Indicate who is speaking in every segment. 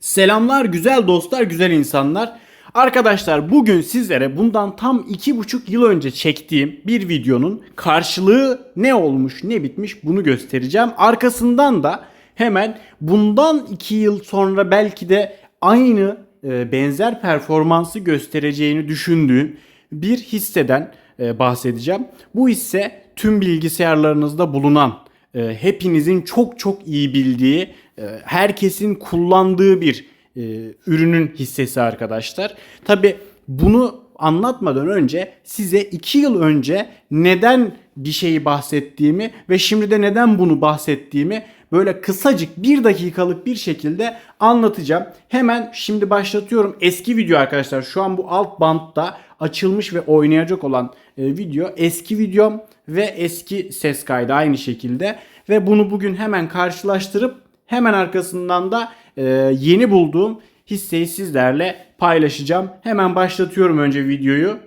Speaker 1: Selamlar güzel dostlar, güzel insanlar. Arkadaşlar bugün sizlere bundan tam iki buçuk yıl önce çektiğim bir videonun karşılığı ne olmuş ne bitmiş bunu göstereceğim. Arkasından da hemen bundan iki yıl sonra belki de aynı e, benzer performansı göstereceğini düşündüğüm bir hisseden e, bahsedeceğim. Bu hisse tüm bilgisayarlarınızda bulunan e, hepinizin çok çok iyi bildiği, e, herkesin kullandığı bir e, ürünün hissesi arkadaşlar. Tabi bunu anlatmadan önce size 2 yıl önce neden bir şeyi bahsettiğimi ve şimdi de neden bunu bahsettiğimi böyle kısacık bir dakikalık bir şekilde anlatacağım. Hemen şimdi başlatıyorum. Eski video arkadaşlar şu an bu alt bantta açılmış ve oynayacak olan e, video eski videom ve eski ses kaydı aynı şekilde ve bunu bugün hemen karşılaştırıp hemen arkasından da e, yeni bulduğum hisseyi sizlerle paylaşacağım. Hemen başlatıyorum önce videoyu.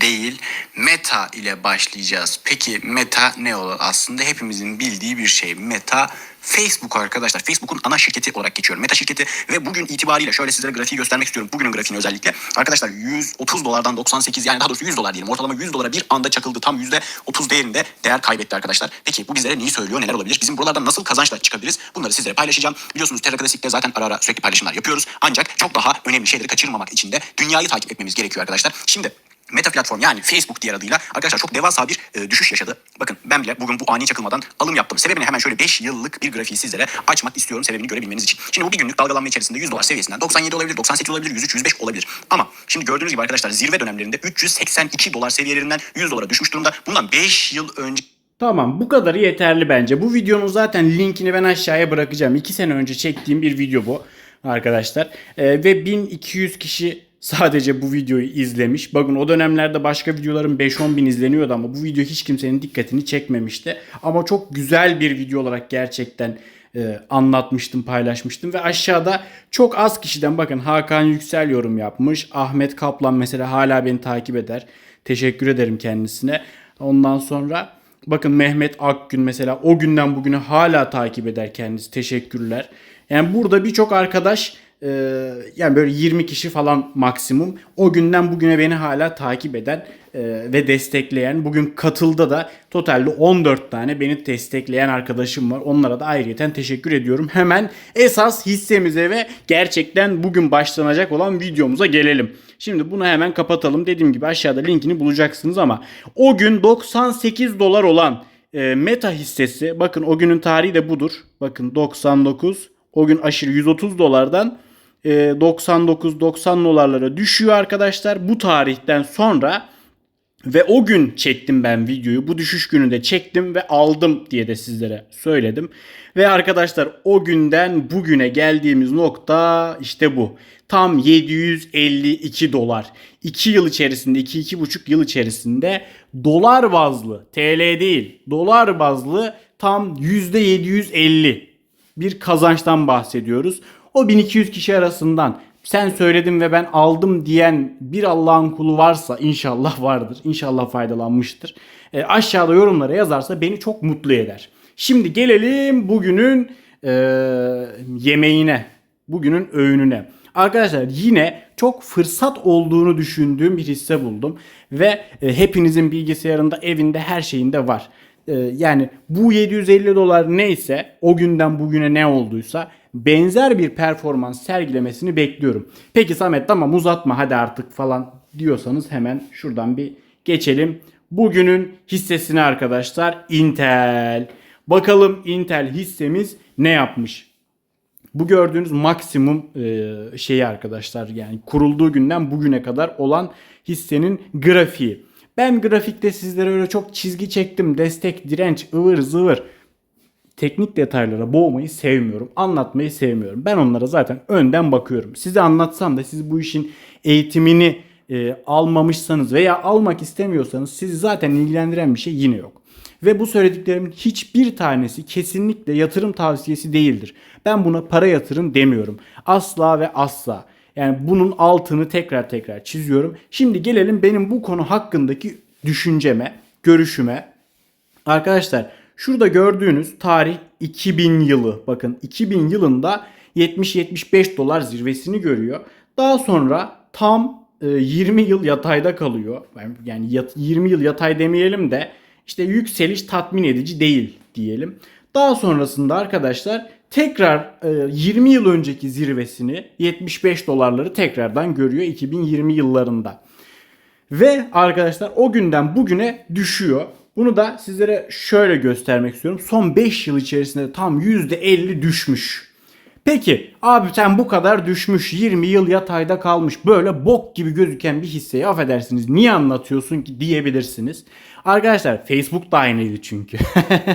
Speaker 2: değil meta ile başlayacağız. Peki meta ne olur? Aslında hepimizin bildiği bir şey. Meta Facebook arkadaşlar. Facebook'un ana şirketi olarak geçiyor. Meta şirketi ve bugün itibariyle şöyle sizlere grafiği göstermek istiyorum. Bugünün grafiğini özellikle. Arkadaşlar 130 dolardan 98 yani daha doğrusu 100 dolar diyelim. Ortalama 100 dolara bir anda çakıldı. Tam %30 değerinde değer kaybetti arkadaşlar. Peki bu bizlere neyi söylüyor? Neler olabilir? Bizim buralardan nasıl kazançla çıkabiliriz? Bunları sizlere paylaşacağım. Biliyorsunuz Terra Classic'te zaten ara ara sürekli paylaşımlar yapıyoruz. Ancak çok daha önemli şeyleri kaçırmamak için de dünyayı takip etmemiz gerekiyor arkadaşlar. Şimdi Meta platform yani Facebook diğer adıyla arkadaşlar çok devasa bir e, düşüş yaşadı. Bakın ben bile bugün bu ani çakılmadan alım yaptım. Sebebini hemen şöyle 5 yıllık bir grafiği sizlere açmak istiyorum sebebini görebilmeniz için. Şimdi bu bir günlük dalgalanma içerisinde 100 dolar seviyesinden 97 olabilir, 98 olabilir, 103, 105 olabilir. Ama şimdi gördüğünüz gibi arkadaşlar zirve dönemlerinde 382 dolar seviyelerinden 100 dolara düşmüş durumda. Bundan 5 yıl önce
Speaker 1: Tamam bu kadarı yeterli bence. Bu videonun zaten linkini ben aşağıya bırakacağım. 2 sene önce çektiğim bir video bu arkadaşlar. Ee, ve 1200 kişi sadece bu videoyu izlemiş. Bakın o dönemlerde başka videolarım 5-10 bin izleniyordu ama bu video hiç kimsenin dikkatini çekmemişti. Ama çok güzel bir video olarak gerçekten e, anlatmıştım, paylaşmıştım ve aşağıda çok az kişiden bakın Hakan Yüksel yorum yapmış. Ahmet Kaplan mesela hala beni takip eder. Teşekkür ederim kendisine. Ondan sonra bakın Mehmet Akgün mesela o günden bugüne hala takip eder kendisi. Teşekkürler. Yani burada birçok arkadaş e, yani böyle 20 kişi falan maksimum o günden bugüne beni hala takip eden e, ve destekleyen bugün katılda da totalde 14 tane beni destekleyen arkadaşım var. Onlara da ayrıyeten teşekkür ediyorum. Hemen esas hissemize ve gerçekten bugün başlanacak olan videomuza gelelim. Şimdi bunu hemen kapatalım. Dediğim gibi aşağıda linkini bulacaksınız ama o gün 98 dolar olan e, Meta hissesi bakın o günün tarihi de budur. Bakın 99 o gün aşırı 130 dolardan 99-90 dolarlara düşüyor arkadaşlar. Bu tarihten sonra ve o gün çektim ben videoyu. Bu düşüş gününde çektim ve aldım diye de sizlere söyledim. Ve arkadaşlar o günden bugüne geldiğimiz nokta işte bu. Tam 752 dolar. 2 yıl içerisinde, 2-2,5 yıl içerisinde dolar bazlı, TL değil, dolar bazlı tam %750 bir kazançtan bahsediyoruz. O 1200 kişi arasından sen söyledin ve ben aldım diyen bir Allah'ın kulu varsa inşallah vardır. İnşallah faydalanmıştır. E, aşağıda yorumlara yazarsa beni çok mutlu eder. Şimdi gelelim bugünün e, yemeğine. Bugünün öğününe. Arkadaşlar yine çok fırsat olduğunu düşündüğüm bir hisse buldum. Ve e, hepinizin bilgisayarında, evinde, her şeyinde var. E, yani bu 750 dolar neyse o günden bugüne ne olduysa benzer bir performans sergilemesini bekliyorum. Peki Samet tamam uzatma hadi artık falan diyorsanız hemen şuradan bir geçelim. Bugünün hissesine arkadaşlar Intel. Bakalım Intel hissemiz ne yapmış? Bu gördüğünüz maksimum e, şeyi arkadaşlar yani kurulduğu günden bugüne kadar olan hissenin grafiği. Ben grafikte sizlere öyle çok çizgi çektim. Destek, direnç, ıvır zıvır teknik detaylara boğmayı sevmiyorum. Anlatmayı sevmiyorum. Ben onlara zaten önden bakıyorum. Size anlatsam da siz bu işin eğitimini e, almamışsanız veya almak istemiyorsanız sizi zaten ilgilendiren bir şey yine yok. Ve bu söylediklerimin hiçbir tanesi kesinlikle yatırım tavsiyesi değildir. Ben buna para yatırın demiyorum. Asla ve asla. Yani bunun altını tekrar tekrar çiziyorum. Şimdi gelelim benim bu konu hakkındaki düşünceme, görüşüme. Arkadaşlar şurada gördüğünüz tarih 2000 yılı. Bakın 2000 yılında 70-75 dolar zirvesini görüyor. Daha sonra tam e, 20 yıl yatayda kalıyor. Yani- Yani yat- 20 yıl yatay demeyelim de işte yükseliş tatmin edici değil diyelim. Daha sonrasında arkadaşlar tekrar e, 20 yıl önceki zirvesini 75 dolarları tekrardan görüyor 2020 yıllarında. Ve arkadaşlar o günden bugüne düşüyor. Bunu da sizlere şöyle göstermek istiyorum. Son 5 yıl içerisinde tam %50 düşmüş. Peki abi sen bu kadar düşmüş 20 yıl yatayda kalmış böyle bok gibi gözüken bir hisseyi affedersiniz niye anlatıyorsun ki diyebilirsiniz. Arkadaşlar Facebook da aynıydı çünkü.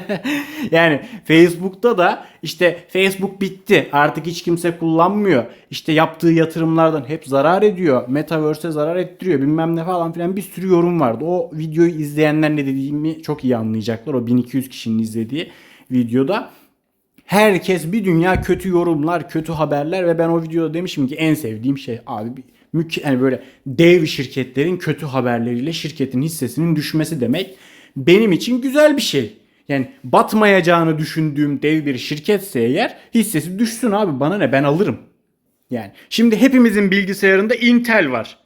Speaker 1: yani Facebook'ta da işte Facebook bitti artık hiç kimse kullanmıyor. İşte yaptığı yatırımlardan hep zarar ediyor. Metaverse'e zarar ettiriyor bilmem ne falan filan bir sürü yorum vardı. O videoyu izleyenler ne dediğimi çok iyi anlayacaklar. O 1200 kişinin izlediği videoda. Herkes bir dünya kötü yorumlar, kötü haberler ve ben o videoda demişim ki en sevdiğim şey abi müke- yani böyle dev şirketlerin kötü haberleriyle şirketin hissesinin düşmesi demek benim için güzel bir şey. Yani batmayacağını düşündüğüm dev bir şirketse eğer hissesi düşsün abi bana ne ben alırım. Yani şimdi hepimizin bilgisayarında Intel var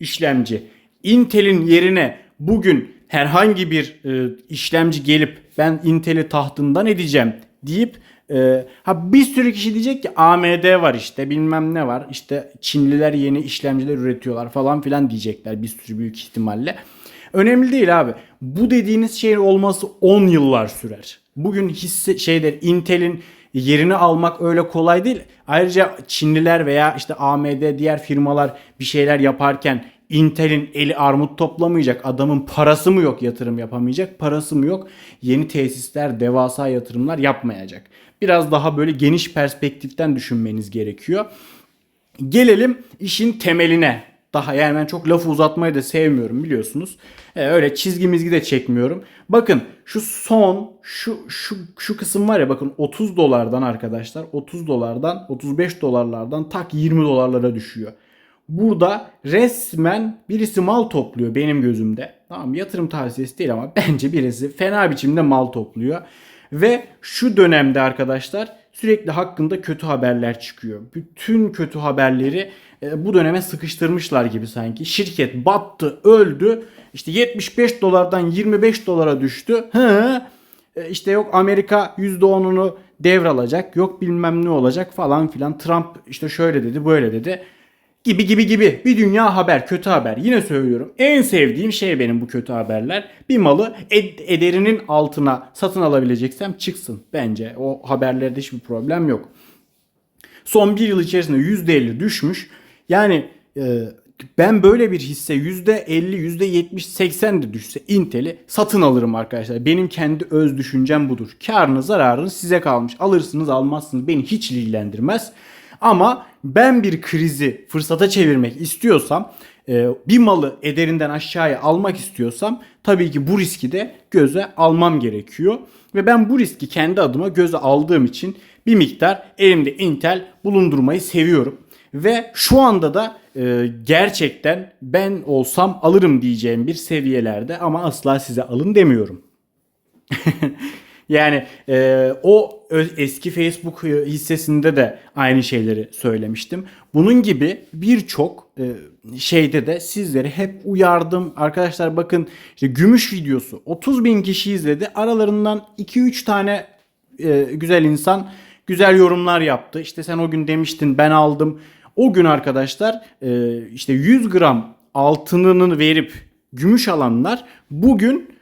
Speaker 1: işlemci. Intel'in yerine bugün herhangi bir e, işlemci gelip ben Intel'i tahtından edeceğim deyip e, ha bir sürü kişi diyecek ki AMD var işte bilmem ne var işte Çinliler yeni işlemciler üretiyorlar falan filan diyecekler bir sürü büyük ihtimalle. Önemli değil abi. Bu dediğiniz şeyin olması 10 yıllar sürer. Bugün hisse şeyler Intel'in yerini almak öyle kolay değil. Ayrıca Çinliler veya işte AMD diğer firmalar bir şeyler yaparken Intel'in eli armut toplamayacak. Adamın parası mı yok yatırım yapamayacak? Parası mı yok? Yeni tesisler, devasa yatırımlar yapmayacak. Biraz daha böyle geniş perspektiften düşünmeniz gerekiyor. Gelelim işin temeline. Daha yani ben çok lafı uzatmayı da sevmiyorum biliyorsunuz. Ee, öyle çizgi mizgi de çekmiyorum. Bakın şu son şu şu şu kısım var ya bakın 30 dolardan arkadaşlar 30 dolardan 35 dolarlardan tak 20 dolarlara düşüyor. Burada resmen birisi mal topluyor benim gözümde. Tamam yatırım tavsiyesi değil ama bence birisi fena biçimde mal topluyor. Ve şu dönemde arkadaşlar sürekli hakkında kötü haberler çıkıyor. Bütün kötü haberleri e, bu döneme sıkıştırmışlar gibi sanki. Şirket battı, öldü. İşte 75 dolardan 25 dolara düştü. Hı. E, işte yok Amerika %10'unu devralacak. Yok bilmem ne olacak falan filan. Trump işte şöyle dedi, böyle dedi gibi gibi gibi. Bir dünya haber kötü haber. Yine söylüyorum. En sevdiğim şey benim bu kötü haberler. Bir malı ed- ederinin altına satın alabileceksem çıksın. Bence o haberlerde hiçbir problem yok. Son bir yıl içerisinde %50 düşmüş. Yani e, ben böyle bir hisse %50 %70 80 de düşse Intel'i satın alırım arkadaşlar. Benim kendi öz düşüncem budur. Karını zararını size kalmış. Alırsınız almazsınız. Beni hiç ilgilendirmez ama ben bir krizi fırsata çevirmek istiyorsam e, bir malı ederinden aşağıya almak istiyorsam tabii ki bu riski de göze almam gerekiyor. Ve ben bu riski kendi adıma göze aldığım için bir miktar elimde Intel bulundurmayı seviyorum. Ve şu anda da e, gerçekten ben olsam alırım diyeceğim bir seviyelerde ama asla size alın demiyorum. Yani e, o eski Facebook hissesinde de aynı şeyleri söylemiştim. Bunun gibi birçok e, şeyde de sizleri hep uyardım. Arkadaşlar bakın işte gümüş videosu 30 bin kişi izledi. Aralarından 2-3 tane e, güzel insan güzel yorumlar yaptı. İşte sen o gün demiştin ben aldım. O gün arkadaşlar e, işte 100 gram altınını verip gümüş alanlar bugün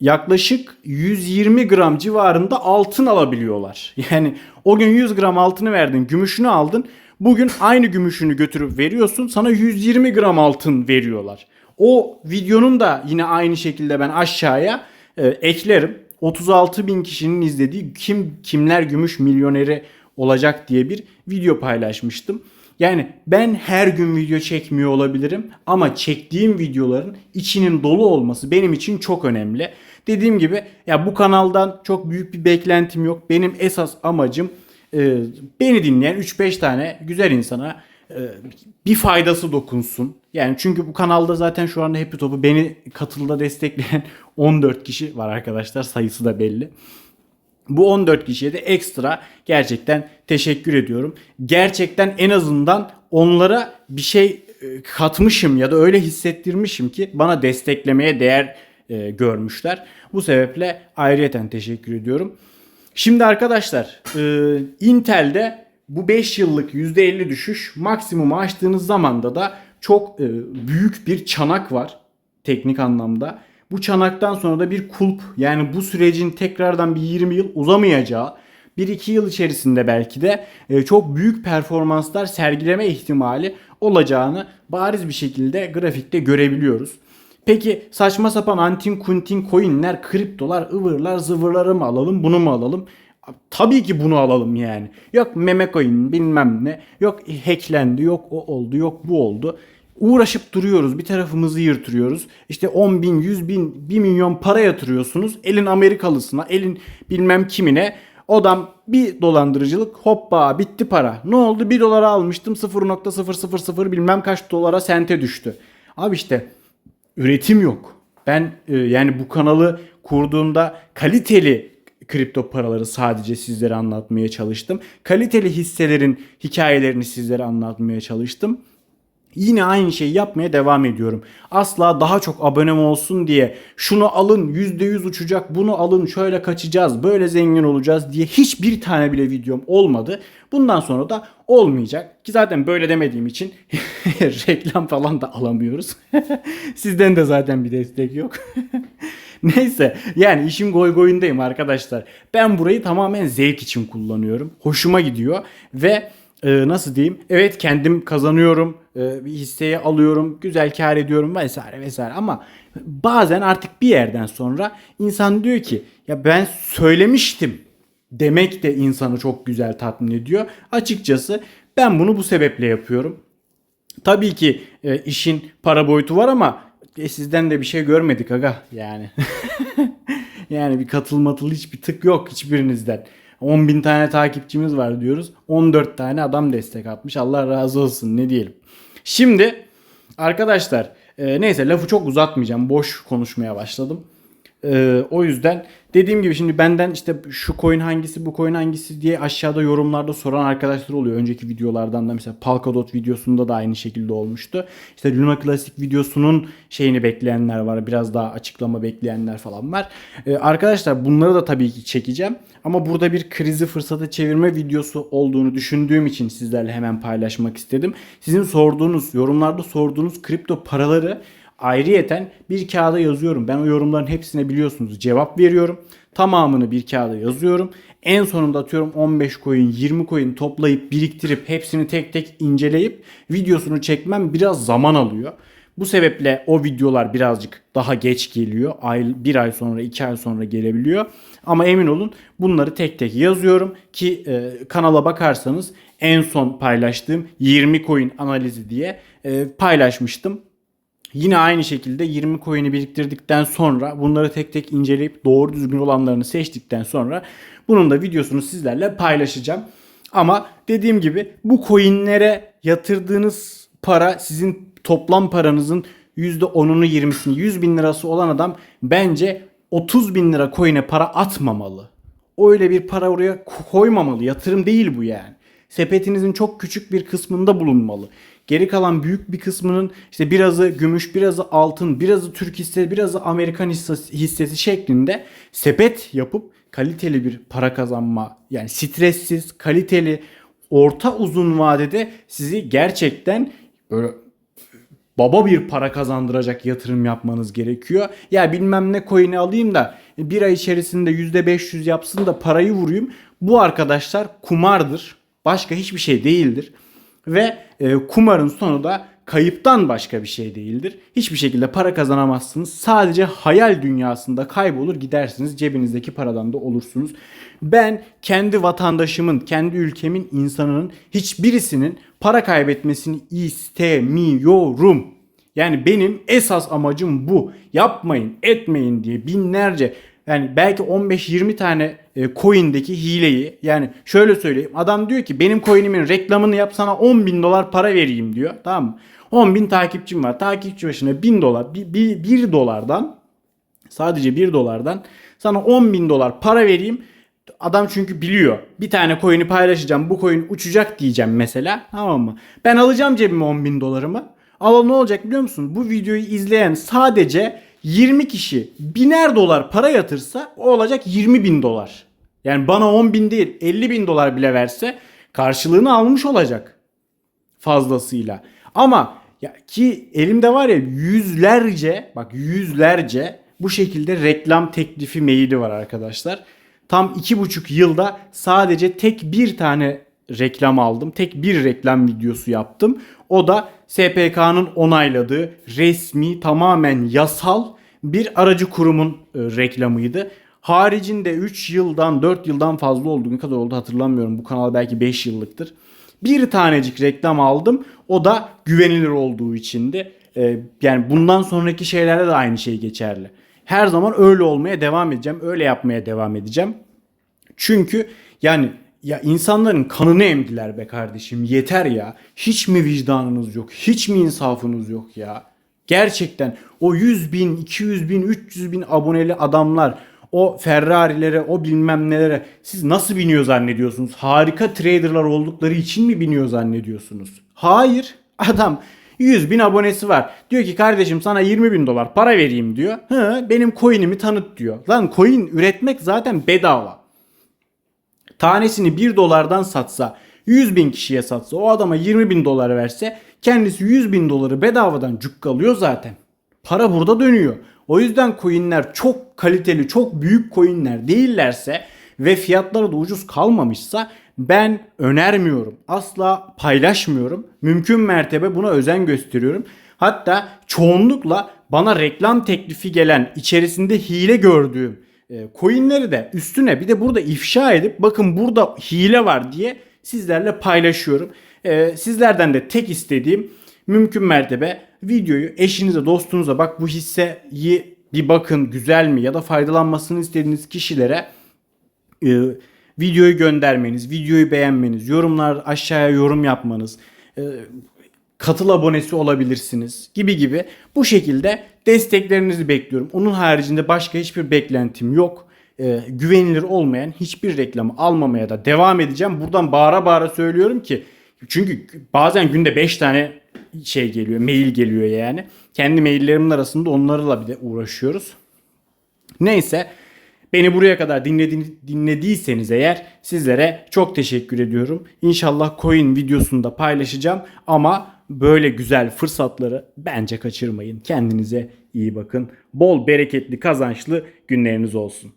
Speaker 1: yaklaşık 120 gram civarında altın alabiliyorlar. Yani o gün 100 gram altını verdin, gümüşünü aldın. Bugün aynı gümüşünü götürüp veriyorsun. Sana 120 gram altın veriyorlar. O videonun da yine aynı şekilde ben aşağıya e, eklerim. 36 bin kişinin izlediği kim kimler gümüş milyoneri olacak diye bir video paylaşmıştım. Yani ben her gün video çekmiyor olabilirim ama çektiğim videoların içinin dolu olması benim için çok önemli. Dediğim gibi ya bu kanaldan çok büyük bir beklentim yok. Benim esas amacım e, beni dinleyen 3-5 tane güzel insana e, bir faydası dokunsun. Yani çünkü bu kanalda zaten şu anda Happy Top'u beni katılda destekleyen 14 kişi var arkadaşlar. Sayısı da belli. Bu 14 kişiye de ekstra gerçekten teşekkür ediyorum. Gerçekten en azından onlara bir şey e, katmışım ya da öyle hissettirmişim ki bana desteklemeye değer e, görmüşler. Bu sebeple ayrıyeten teşekkür ediyorum. Şimdi arkadaşlar e, Intel'de bu 5 yıllık %50 düşüş maksimumu aştığınız zamanda da çok büyük bir çanak var teknik anlamda. Bu çanaktan sonra da bir kulp yani bu sürecin tekrardan bir 20 yıl uzamayacağı 1-2 yıl içerisinde belki de e, çok büyük performanslar sergileme ihtimali olacağını bariz bir şekilde grafikte görebiliyoruz. Peki saçma sapan antin kuntin coinler, kriptolar, ıvırlar, zıvırları mı alalım, bunu mu alalım? Tabii ki bunu alalım yani. Yok meme coin bilmem ne. Yok hacklendi, yok o oldu, yok bu oldu. Uğraşıp duruyoruz. Bir tarafımızı yırtırıyoruz. İşte 10 bin, 100 bin, 1 milyon para yatırıyorsunuz. Elin Amerikalısına, elin bilmem kimine. Odam bir dolandırıcılık hoppa bitti para. Ne oldu? 1 dolara almıştım 0.000 bilmem kaç dolara sente düştü. Abi işte üretim yok. Ben e, yani bu kanalı kurduğumda kaliteli kripto paraları sadece sizlere anlatmaya çalıştım. Kaliteli hisselerin hikayelerini sizlere anlatmaya çalıştım. Yine aynı şeyi yapmaya devam ediyorum. Asla daha çok abonem olsun diye şunu alın %100 uçacak bunu alın şöyle kaçacağız böyle zengin olacağız diye hiçbir tane bile videom olmadı. Bundan sonra da olmayacak. Ki zaten böyle demediğim için reklam falan da alamıyoruz. Sizden de zaten bir destek yok. Neyse yani işin goy goyundayım arkadaşlar. Ben burayı tamamen zevk için kullanıyorum. Hoşuma gidiyor ve e, nasıl diyeyim? Evet kendim kazanıyorum. E, bir hisseyi alıyorum. Güzel kar ediyorum vesaire vesaire ama bazen artık bir yerden sonra insan diyor ki ya ben söylemiştim demek de insanı çok güzel tatmin ediyor. Açıkçası ben bunu bu sebeple yapıyorum. Tabii ki e, işin para boyutu var ama e, sizden de bir şey görmedik aga yani. yani bir katılmatılı hiçbir tık yok hiçbirinizden. 10 bin tane takipçimiz var diyoruz. 14 tane adam destek atmış. Allah razı olsun ne diyelim. Şimdi arkadaşlar e, neyse lafı çok uzatmayacağım. Boş konuşmaya başladım. E, o yüzden dediğim gibi şimdi benden işte şu coin hangisi bu coin hangisi diye aşağıda yorumlarda soran arkadaşlar oluyor. Önceki videolardan da mesela Polkadot videosunda da aynı şekilde olmuştu. İşte Luna Classic videosunun şeyini bekleyenler var. Biraz daha açıklama bekleyenler falan var. E, arkadaşlar bunları da tabii ki çekeceğim. Ama burada bir krizi fırsata çevirme videosu olduğunu düşündüğüm için sizlerle hemen paylaşmak istedim. Sizin sorduğunuz, yorumlarda sorduğunuz kripto paraları ayrıyeten bir kağıda yazıyorum. Ben o yorumların hepsine biliyorsunuz cevap veriyorum. Tamamını bir kağıda yazıyorum. En sonunda atıyorum 15 coin, 20 coin toplayıp biriktirip hepsini tek tek inceleyip videosunu çekmem biraz zaman alıyor. Bu sebeple o videolar birazcık daha geç geliyor. Ay, bir ay sonra, iki ay sonra gelebiliyor. Ama emin olun bunları tek tek yazıyorum ki e, kanala bakarsanız en son paylaştığım 20 coin analizi diye e, paylaşmıştım. Yine aynı şekilde 20 coin'i biriktirdikten sonra bunları tek tek inceleyip doğru düzgün olanlarını seçtikten sonra bunun da videosunu sizlerle paylaşacağım. Ama dediğim gibi bu coin'lere yatırdığınız para sizin toplam paranızın %10'unu 20'sini 100 bin lirası olan adam bence 30 bin lira coin'e para atmamalı. Öyle bir para oraya koymamalı. Yatırım değil bu yani. Sepetinizin çok küçük bir kısmında bulunmalı. Geri kalan büyük bir kısmının işte birazı gümüş, birazı altın, birazı Türk hisse, birazı Amerikan hissesi, hissesi şeklinde sepet yapıp kaliteli bir para kazanma yani stressiz, kaliteli, orta uzun vadede sizi gerçekten böyle baba bir para kazandıracak yatırım yapmanız gerekiyor. Ya bilmem ne coin'i alayım da bir ay içerisinde %500 yapsın da parayı vurayım. Bu arkadaşlar kumardır. Başka hiçbir şey değildir. Ve e, kumarın sonu da kayıptan başka bir şey değildir. Hiçbir şekilde para kazanamazsınız. Sadece hayal dünyasında kaybolur gidersiniz. Cebinizdeki paradan da olursunuz. Ben kendi vatandaşımın, kendi ülkemin insanının hiçbirisinin para kaybetmesini istemiyorum. Yani benim esas amacım bu. Yapmayın, etmeyin diye binlerce yani belki 15-20 tane e, coin'deki hileyi yani şöyle söyleyeyim. Adam diyor ki benim coin'imin reklamını yap sana 10 bin dolar para vereyim diyor. Tamam mı? 10 bin takipçim var. Takipçi başına 1000 dolar. 1 dolardan sadece 1 dolardan sana 10 bin dolar para vereyim. Adam çünkü biliyor. Bir tane coin'i paylaşacağım. Bu coin uçacak diyeceğim mesela. Tamam mı? Ben alacağım cebime 10 bin dolarımı. Ama ne olacak biliyor musun? Bu videoyu izleyen sadece 20 kişi biner dolar para yatırsa o olacak 20 bin dolar. Yani bana 10 bin değil 50 bin dolar bile verse karşılığını almış olacak fazlasıyla. Ama ya ki elimde var ya yüzlerce bak yüzlerce bu şekilde reklam teklifi maili var arkadaşlar. Tam iki buçuk yılda sadece tek bir tane reklam aldım. Tek bir reklam videosu yaptım. O da SPK'nın onayladığı resmi tamamen yasal bir aracı kurumun e, reklamıydı. Haricinde 3 yıldan 4 yıldan fazla oldu. Ne kadar oldu hatırlamıyorum. Bu kanal belki 5 yıllıktır. Bir tanecik reklam aldım. O da güvenilir olduğu içindi. Ee, yani bundan sonraki şeylerde de aynı şey geçerli. Her zaman öyle olmaya devam edeceğim. Öyle yapmaya devam edeceğim. Çünkü yani ya insanların kanını emdiler be kardeşim. Yeter ya. Hiç mi vicdanınız yok? Hiç mi insafınız yok ya? Gerçekten o 100 bin, 200 bin, 300 bin aboneli adamlar o Ferrari'lere, o bilmem nelere siz nasıl biniyor zannediyorsunuz? Harika traderlar oldukları için mi biniyor zannediyorsunuz? Hayır. Adam 100 bin abonesi var. Diyor ki kardeşim sana 20 bin dolar para vereyim diyor. Hı, benim coin'imi tanıt diyor. Lan coin üretmek zaten bedava tanesini 1 dolardan satsa 100 bin kişiye satsa o adama 20 bin dolar verse kendisi 100 bin doları bedavadan cukkalıyor zaten. Para burada dönüyor. O yüzden coinler çok kaliteli çok büyük coinler değillerse ve fiyatları da ucuz kalmamışsa ben önermiyorum. Asla paylaşmıyorum. Mümkün mertebe buna özen gösteriyorum. Hatta çoğunlukla bana reklam teklifi gelen içerisinde hile gördüğüm e, coinleri de üstüne bir de burada ifşa edip bakın burada hile var diye sizlerle paylaşıyorum. E, sizlerden de tek istediğim mümkün mertebe videoyu eşinize dostunuza bak bu hisseyi bir bakın güzel mi ya da faydalanmasını istediğiniz kişilere e, videoyu göndermeniz, videoyu beğenmeniz, yorumlar aşağıya yorum yapmanız, e, katıl abonesi olabilirsiniz gibi gibi bu şekilde desteklerinizi bekliyorum. Onun haricinde başka hiçbir beklentim yok. E, güvenilir olmayan hiçbir reklamı almamaya da devam edeceğim. Buradan bağıra bağıra söylüyorum ki çünkü bazen günde 5 tane şey geliyor, mail geliyor yani. Kendi maillerimin arasında onlarla bir de uğraşıyoruz. Neyse Beni buraya kadar dinledi, dinlediyseniz eğer sizlere çok teşekkür ediyorum. İnşallah coin videosunu da paylaşacağım ama böyle güzel fırsatları bence kaçırmayın. Kendinize iyi bakın. Bol bereketli kazançlı günleriniz olsun.